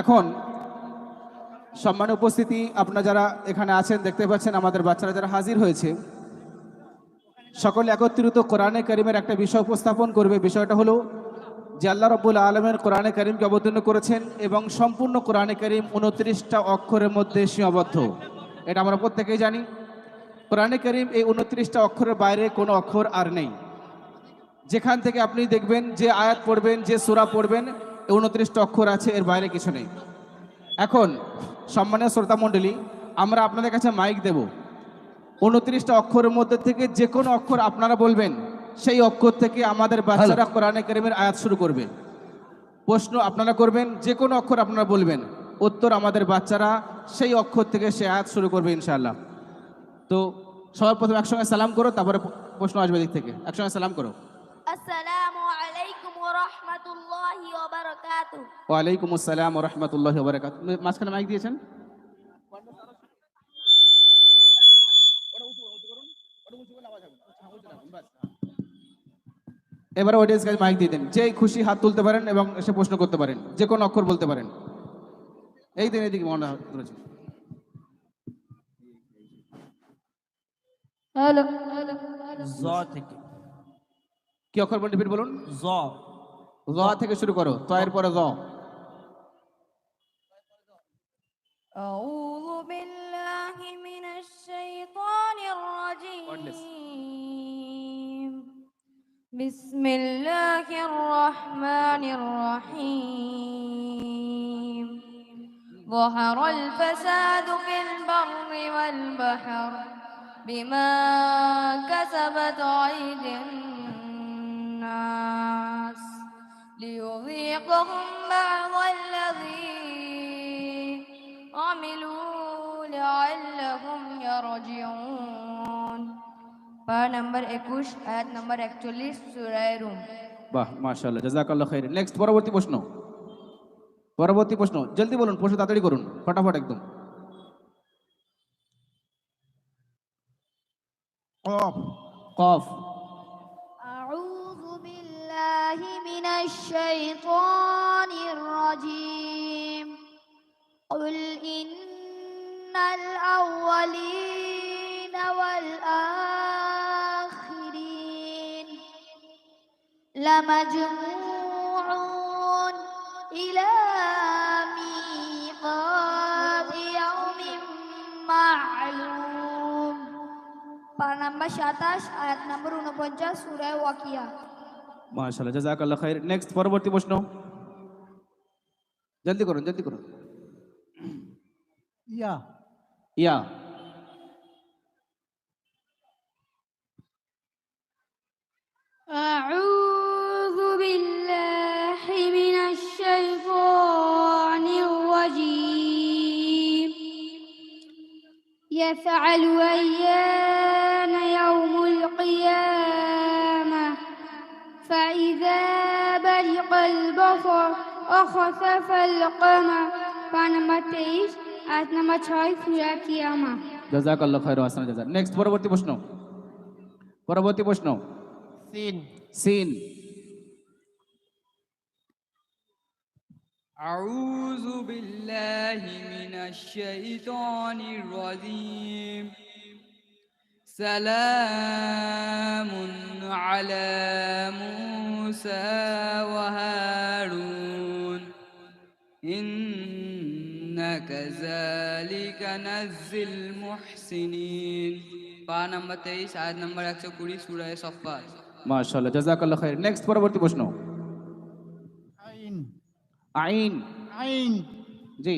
এখন সম্মান উপস্থিতি আপনারা যারা এখানে আছেন, দেখতে পাচ্ছেন আমাদের বাচ্চারা যারা হাজির হয়েছে। সকলে একত্রিত কোরআনে করিমের একটা বিষয় উপস্থাপন করবে। বিষয়টা হলো যে আল্লাহ রব্বুল আলমের কোরআনে করিমকে অবতীর্ণ করেছেন এবং সম্পূর্ণ কোরআনে করিম উনত্রিশটা অক্ষরের মধ্যে সীমাবদ্ধ। এটা আমরা প্রত্যেকেই জানি। কোরআনে করিম এই উনত্রিশটা অক্ষরের বাইরে কোনো অক্ষর আর নেই। যেখান থেকে আপনি দেখবেন যে আয়াত পড়বেন, যে সূরা পড়বেন উনত্রিশটা অক্ষর আছে এর বাইরে কিছু নেই। এখন সম্মানীয় শ্রোতামণ্ডলী আমরা আপনাদের কাছে মাইক দেব। উনত্রিশটা অক্ষরের মধ্যে থেকে যে কোনো অক্ষর আপনারা বলবেন সেই অক্ষর থেকে আমাদের বাচ্চারা কোরআনে করিমের আয়াত শুরু করবে। প্রশ্ন আপনারা করবেন যে কোনো অক্ষর আপনারা বলবেন উত্তর আমাদের বাচ্চারা সেই অক্ষর থেকে সে আয়াত শুরু করবে ইনশাআল্লাহ। তো সবার প্রথমে একসঙ্গে সালাম করো তারপরে প্রশ্ন আসবে দিক থেকে। একসঙ্গে সালাম করো। আসসালাম রাহমাতুল্লাহি ওয়া বারাকাতুহু। মাঝখানে মাইক দিয়েছেন? এবার অডিয়েন্স কাছে মাইক দিয়ে দেন। যে খুশি হাত তুলতে পারেন এবং এসে প্রশ্ন করতে পারেন। যে কোনো অক্ষর বলতে পারেন। এই দিন এদিকে মনে রয়েছে কি অক্ষর বলুন রিপিট বলুন? জ। জ থেকে শুরু করো তয়ের পরে জ أعوذ بالله من الشيطان الرجيم بسم الله الرحمن الرحيم ظهر الفساد في البر والبحر بما كسبت أيدي الناس ليذيقهم بعض الذي عملوا لعلهم يرجعون পা নাম্বার একুশ আয়াত নাম্বার একচল্লিশ সুরায় রুম বাহ মাশাআল্লাহ জাযাকাল্লাহ খাইর নেক্সট পরবর্তী প্রশ্ন পরবর্তী প্রশ্ন জলদি বলুন প্রশ্ন তাড়াতাড়ি করুন ফটাফট একদম কফ কফ الشيطان الرجيم قل إن الأولين والآخرين لمجموعون إلى ميقات يوم معلوم পা নাম্বার সাতাশ আয়াত নাম্বার উনপঞ্চাশ সুরায় ওয়াকিয়া মাশাআল্লাহ জাযাকাল্লাহ খাইর নেক্সট পরবর্তী প্রশ্ন জলদি করুন জলদি করুন ইয়া ইয়া أعوذ بالله من الشيطان الرجيم يفعل أيان يوم القيامة برق البصر وخسف القمر পানাম্বার তেইশ আয়াত নাম্বার ছয় সুরা কিয়ামা জাযাকাল্লাহ খাইর হাসান জাযা নেক্সট পরবর্তী প্রশ্ন পরবর্তী প্রশ্ন সিন সিন أعوذ بالله من الشيطان الرجيم سلام على موسى وهارون إنا كذلك نزل المحسنين পা নাম্বার তেইশ আয়াত নাম্বার একশো কুড়ি সুরায় সফাত মাশাআল্লাহ জাযাকাল্লাহ খাইর নেক্সট পরবর্তী প্রশ্ন আইন আইন আইন জি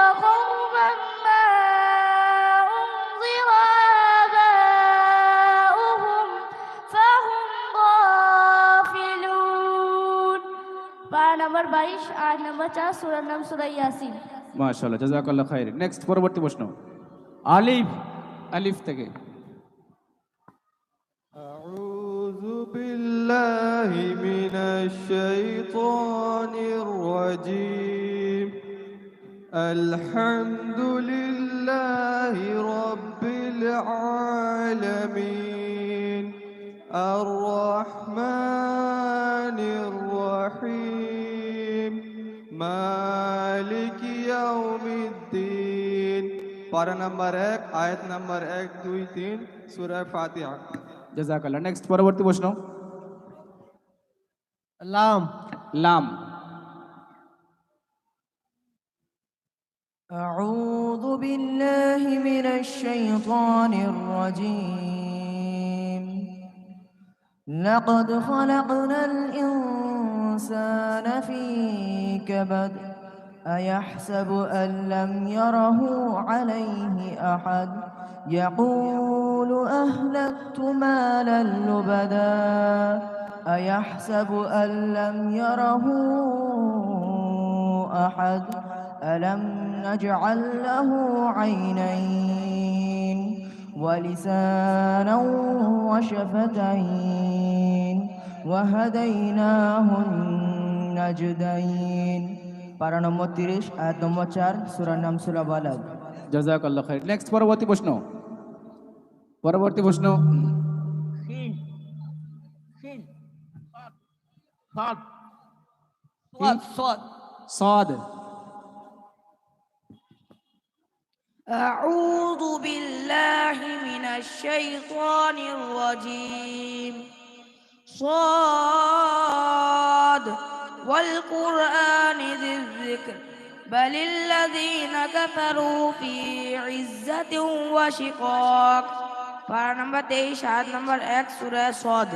وقربا ما أنظر آباؤهم فهم غافلون পারা নম্বর বাইশ আর নম্বর চার সুরার নাম সুরা ইয়াসিন মাশাআল্লাহ জাজাকাল্লাহ খাইর নেক্সট পরবর্তী প্রশ্ন আলিফ আলিফ থেকে أعوذ بالله من الشيطان الرجيم الحمد لله رب العالمين الرحمن الرحيم مالك يوم الدين পারা নাম্বার এক আয়াত নাম্বার এক দুই তিন সুরায় ফাতিহা জাজাকাল্লাহ নেক্সট পরবর্তী প্রশ্ন লাম লাম أعوذ بالله من الشيطان الرجيم. لقد خلقنا الإنسان في كبد أيحسب أن لم يره عليه أحد؟ يقول أهلكت مالا لبدا أيحسب أن لم يره أحد؟ ألم نجعل له عينين ولسانا وشفتين وهديناه النجدين পারা নম্বর তিরিশ আয়াত নম্বর চার সুরার নাম সুরা বালাদ জাজাকাল্লাহ খাইর নেক্সট পরবর্তী প্রশ্ন পরবর্তী প্রশ্ন শিন শিন أعوذ بالله من الشيطان الرجيم صاد والقرآن ذي الذكر بل الذين كفروا في عزة وشقاق পারা নাম্বার তেইশ আয়াত নাম্বার এক সুরা সদ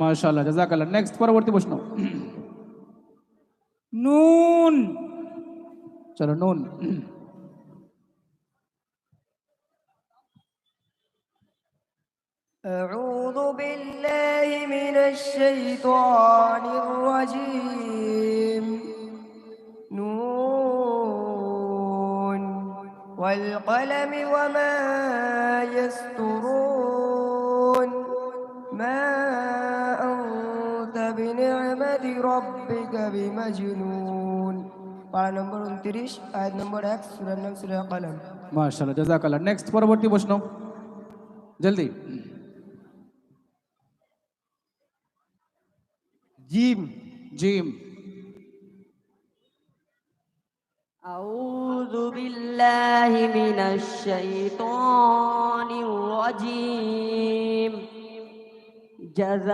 মাশাআল্লাহ জাজাকাল্লাহ নেক্সট পরবর্তী প্রশ্ন নুন চলো নুন أعوذ بالله من الشيطان الرجيم نون والقلم وما يسترون ما أنت بنعمة ربك بمجنون পারা নম্বর উনত্রিশ আয়াত নম্বর এক সুরার নাম সুরা কলম মাশাআল্লাহ জাজাকাল্লাহ নেক্সট পরবর্তী প্রশ্ন জলদি جيم. جيم. أعوذ بالله من الشيطان الرجيم. جزاء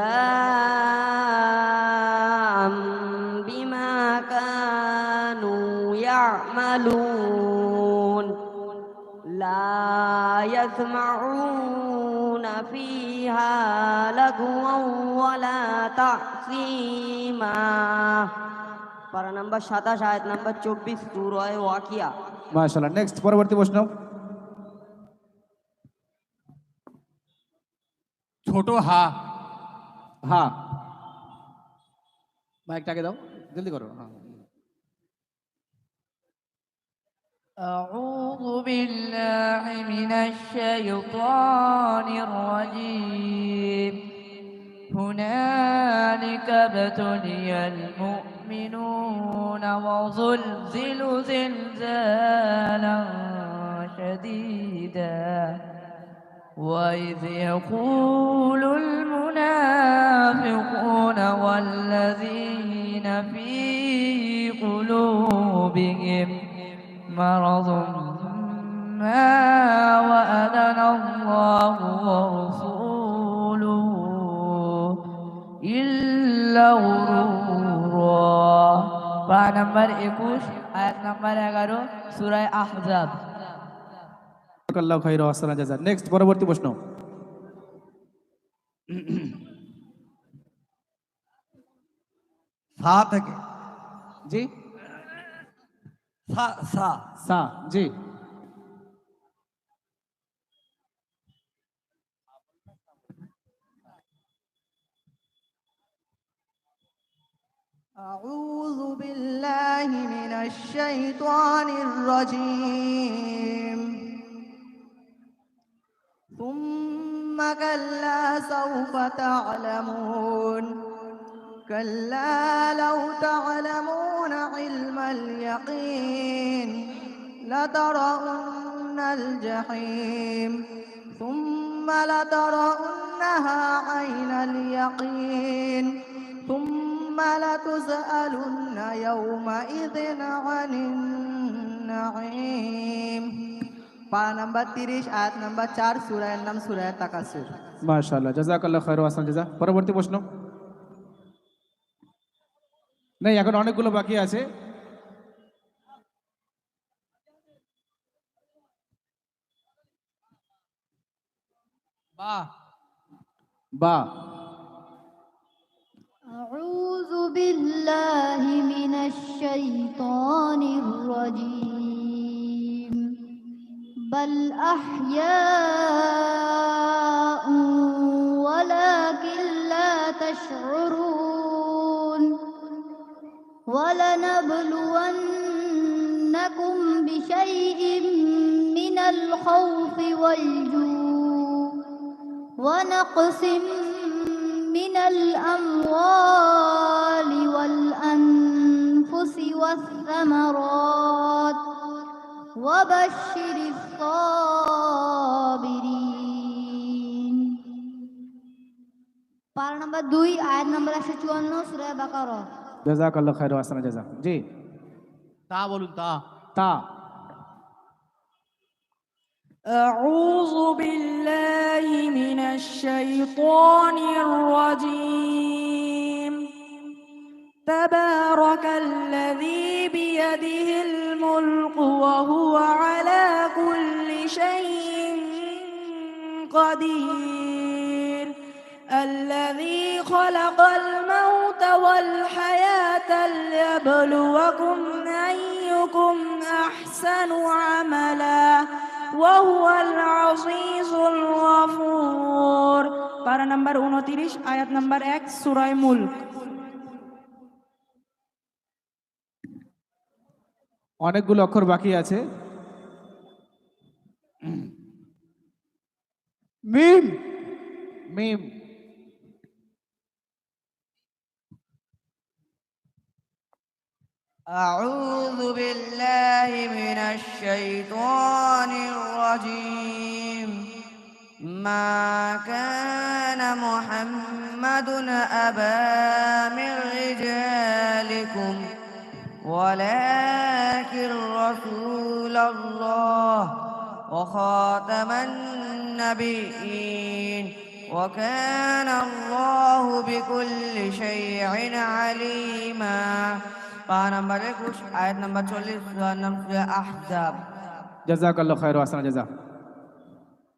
بما كانوا يعملون. لا يسمعون فيها لغوا ولا تعصيما পারা নাম্বার সাতাশ আয়াত নাম্বার চব্বিশ সুরয় ওয়াকিয়া মাশাআল্লাহ নেক্সট পরবর্তী প্রশ্ন ছোট হা হ্যাঁ মাইকটাকে দাও জলদি করো হ্যাঁ أعوذ بالله من الشيطان الرجيم. هنالك ابتلي المؤمنون وزلزلوا زلزالا شديدا. وإذ يقول المنافقون والذين في قلوبهم مرض ما وأذن الله ورسوله إلا غرورا পারা নাম্বার একুশ আয়াত নাম্বার এগারো সুরায় আহজাব আল্লাহ খাইর আসসালাম জাজা নেক্সট পরবর্তী প্রশ্ন সা থেকে জি সা সা সা জি أعوذ بالله من الشيطان الرجيم ثم كلا سوف تعلمون كلا لو تعلمون علم اليقين لترون الجحيم ثم لترونها عين اليقين ثم لتسألن يومئذ عن النعيم. پا نمبر تیریش آیت نمبر چار سورہ نم سورہ تکسر ماشاءاللہ جزاک اللہ خیر و حسن جزا پرورتی پوچھنو নেই এখন অনেকগুলো বাকি আছে বা বা أعوذ بالله من الشيطان الرجيم بل أحياء ولكن لا تشعرون ولنبلونكم بشيء من الخوف والجوع ونقص من الأموال والأنفس والثمرات وبشر الصابرين পারা নাম্বার দুই আয়াত নাম্বার একশো চুয়ান্ন সুরায় বাকারা জাজাকাল্লাহ খায়র হাসান জাজা জি তা বলুন তা তা أعوذ بالله من الشيطان الرجيم تبارك الذي بيده الملك وهو على كل شيء قدير الذي خلق الموت والحياة ليبلوكم أيكم أحسن عملا وهو العزيز الغفور পারা নাম্বার উনতিরিশ আয়াত নাম্বার এক সুরায় মুল্ক অনেকগুলো অক্ষর বাকি আছে মিম মিম أعوذ بالله من الشيطان الرجيم. ما كان محمد أبا من رجالكم ولكن رسول الله وخاتم النبيين. وكان الله بكل شيء عليما. পারা নাম্বার একুশ আয়াত নাম্বার চল্লিশ সুরার নাম সুরা আহজাব জাজাকাল্লাহ খায়র হাসান জাজা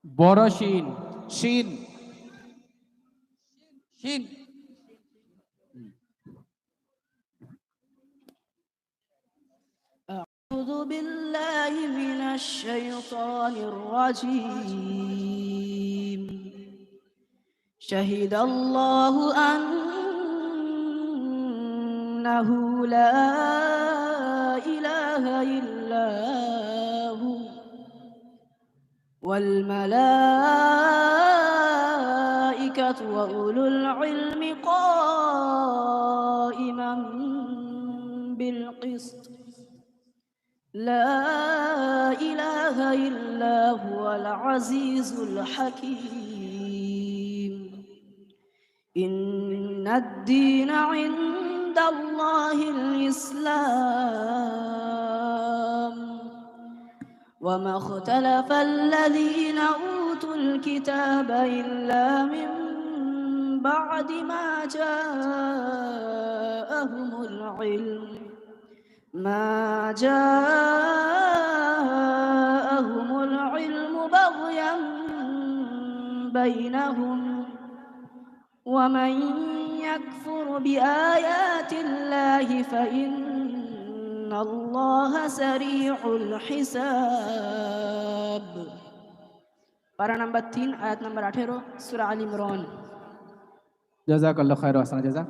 বড় শিন শিন শিন أعوذ بالله من الشيطان الرجيم شهد الله أنه لا إله إلا هو. والملائكة وأولو العلم قائما بالقسط. لا إله إلا هو العزيز الحكيم. إن الدين عند الله الإسلام. وما اختلف الذين أوتوا الكتاب إلا من بعد ما جاءهم العلم. ما جاءهم العلم بغيا بينهم. ومن بآيات الله فإن الله سريع الحساب পারা নাম্বার তিন আয়াত নাম্বার আঠেরো সুরা আল ইমরান জাজাকাল্লাহ খায়র হাসান জাজা